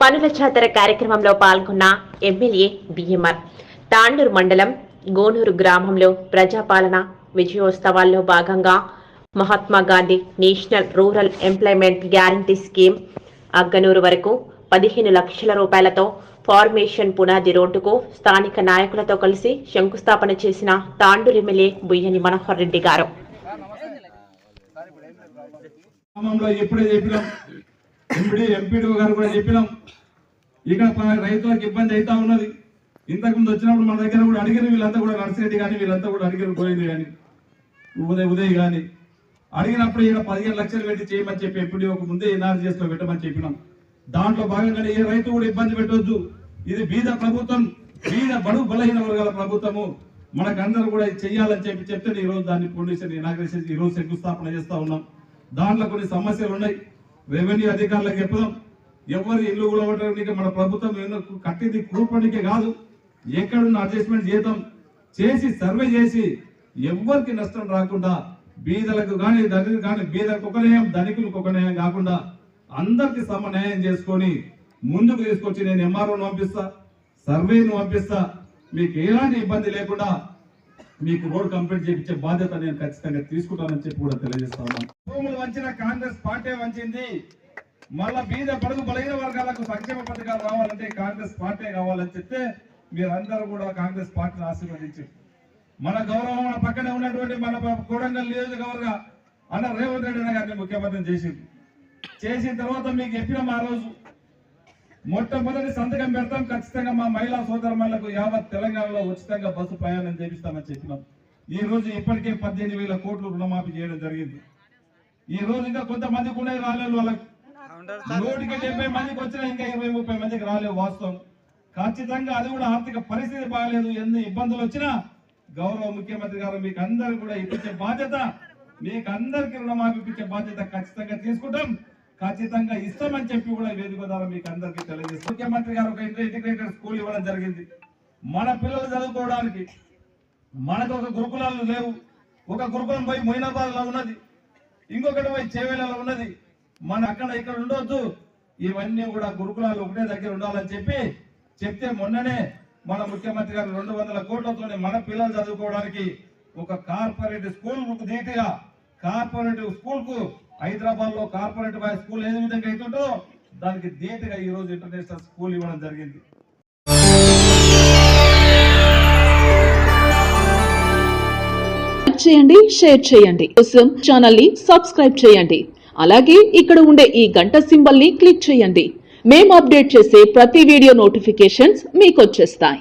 పనుల జాతర కార్యక్రమంలో పాల్గొన్న ఎమ్మెల్యే బిఎంఆర్. తాండూరు మండలం గోనూరు గ్రామంలో ప్రజాపాలన విజయోత్సవాల్లో భాగంగా Mahatma Gandhi national rural employment guarantee scheme Agganuru వరకు పదిహేను లక్షల రూపాయలతో ఫార్మేషన్ పునాది రోడ్డుకు స్థానిక నాయకులతో కలిసి శంకుస్థాపన చేసిన Tandur MLA Buyyani Manohar Reddy garu. MP MPD గారు కూడా చెప్పినాం. ఇక రైతులకు ఇబ్బంది అవుతా ఉన్నది. ఇంతకు ముందు వచ్చినప్పుడు మన దగ్గర కూడా అడిగారు వీళ్ళంతా కూడా నర్సిరెడ్డి కానీ వీళ్ళంతా కూడా అడిగారు పోయింది కానీ ఉదయ్ ఉదయ్ కానీ అడిగినప్పుడు ఈయన పదిహేను లక్షలు పెట్టి చేయమని చెప్పి ఎప్పుడు ఒక ముందే ఎన్ఆర్ చేస్తూ పెట్టమని చెప్పినాం. దాంట్లో భాగంగానే ఏ రైతు కూడా ఇబ్బంది పెట్టొద్దు. ఇది బీద ప్రభుత్వం బీద బడుగు బలహీన వర్గాల ప్రభుత్వము. మనకందరూ కూడా చేయాలని చెయ్యాలని చెప్పి చెప్తే ఈ రోజు దాన్ని పొల్యూషన్ ఇనాగ్రేషన్ ఈ రోజు శంకుస్థాపన చేస్తూ ఉన్నాం. దాంట్లో కొన్ని సమస్యలు ఉన్నాయి. రెవెన్యూ అధికారులకు చెప్పదాం ఎవరు ఇల్లు కూడబట్టడానికి మన ప్రభుత్వం కట్టింది కూర్పడానికి కాదు. ఎక్కడున్న అడ్జస్ట్మెంట్ చేద్దాం చేసి సర్వే చేసి ఎవరికి నష్టం రాకుండా బీదలకు కానీ ధనికులకు కానీ బీదలకు ఒక న్యాయం ధనికులకు ఒక న్యాయం కాకుండా అందరికి సమన్యాయం చేసుకొని ముందుకు తీసుకొచ్చి నేను ఎంఆర్ఓను పంపిస్తా సర్వేను పంపిస్తా. మీకు ఎలాంటి ఇబ్బంది లేకుండా మీకు రోడ్ కంప్లీట్ చేయించే బాధ్యత నేను ఖచ్చితంగా తీసుకుంటానని చెప్పి కూడా తెలియజేస్తాను భూములు వంచిన కాంగ్రెస్ పార్టీ వంచింది. మళ్ళా బీద పడుగు బలహీన వర్గాలకు సంక్షేమ పథకాలు రావాలంటే కాంగ్రెస్ పార్టీ కావాలని చెప్తే మీరందరూ కూడా కాంగ్రెస్ పార్టీని ఆశీర్వదించారు మన గౌరవం పక్కనే ఉన్నటువంటి మన కోడంగల్ నియోజకవర్గ అన్న రేవంత్ రెడ్డి గారిని ముఖ్యమంత్రిని చేసింది. చేసిన తర్వాత మీకు చెప్పినాం ఆ రోజు. మొట్టమొదటి సంతకం పెడతాం. ఖచ్చితంగా మా మహిళా సోదరులకు యావత్ తెలంగాణలో ఉచితంగా బస్సు ప్రయాణం చేపిస్తామని చెప్పినాం. ఈ రోజు ఇప్పటికే పద్దెనిమిది వేల కోట్లు రుణమాఫీ చేయడం జరిగింది. ఈ రోజు ఇంకా కొంతమంది కూడా రాలేదు వాళ్ళకి. నూటికి డెబ్బై మందికి వచ్చినా ఇంకా ఇరవై ముప్పై మందికి రాలేవు వాస్తవం. ఖచ్చితంగా అది కూడా ఆర్థిక పరిస్థితి బాగాలేదు. ఎన్ని ఇబ్బందులు వచ్చినా గౌరవ ముఖ్యమంత్రి గారు మీకు అందరు కూడా ఇప్పించే బాధ్యత మీకు అందరికి రుణమాఫీ ఇప్పించే బాధ్యత ఖచ్చితంగా తీసుకుంటాం. ఖచ్చితంగా ఇస్తామని చెప్పి కూడా వేదిక ద్వారా మీకు అందరికీ తెలియజేస్తాం. ముఖ్యమంత్రి గారు ఒక ఇంటిగ్రేటెడ్ స్కూల్ ఇవ్వడం జరిగింది. మన పిల్లలు చదువుకోవడానికి మనకు ఒక గురుకులాలు లేవు. ఒక గురుకులం పోయి మొయినాబాద్లో ఉన్నది. ఇంకొకటి పోయి చేవేలలో ఉన్నది. మన అక్కడ ఇక్కడ ఉండొద్దు. ఇవన్నీ కూడా గురుకులాలు ఒకటే దగ్గర ఉండాలని చెప్పి చెప్తే మొన్ననే మన ముఖ్యమంత్రి గారు రెండు వందల కోట్లతోనే మన పిల్లలు చదువుకోవడానికి ఒక కార్పొరేట్ స్కూల్ ధీటుగా కార్పొరేటివ్ స్కూల్కు హైదరాబాద్లో కార్పొరేట్ బాయ్ స్కూల్ ఏ విధంగా అవుతుందో దానికి ధీటుగా ఈ రోజు ఇంటర్నేషనల్ స్కూల్ ఇవ్వడం జరిగింది. చేయండి షేర్ చేయండి. కోసం ఛానల్ని సబ్స్క్రైబ్ చేయండి. అలాగే ఇక్కడ ఉండే ఈ గంట సింబల్ని క్లిక్ చేయండి. మేము అప్డేట్ చేసే ప్రతి వీడియో నోటిఫికేషన్స్ మీకు వచ్చేస్తాయి.